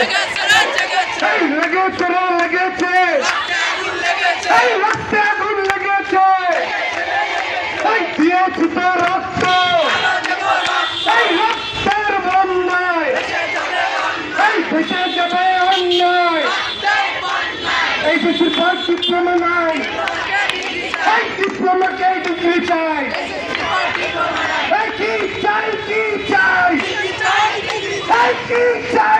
লেগেছে লেগেছে এই রক্তে আগুন লেগেছে। এই দিয়েছি তো রক্ত এই রক্তের বন্যায়। এই ভেসে যাবে অন্যায়। এই দেশের পর ডিপ্লোমা নাই। এই ডিপ্লোমাকে ডিগ্রি চাই এই কি চাই কি চাই? এই কি চাই?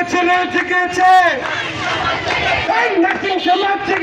রে জেগেছে নার্সিং সমাজ জেগে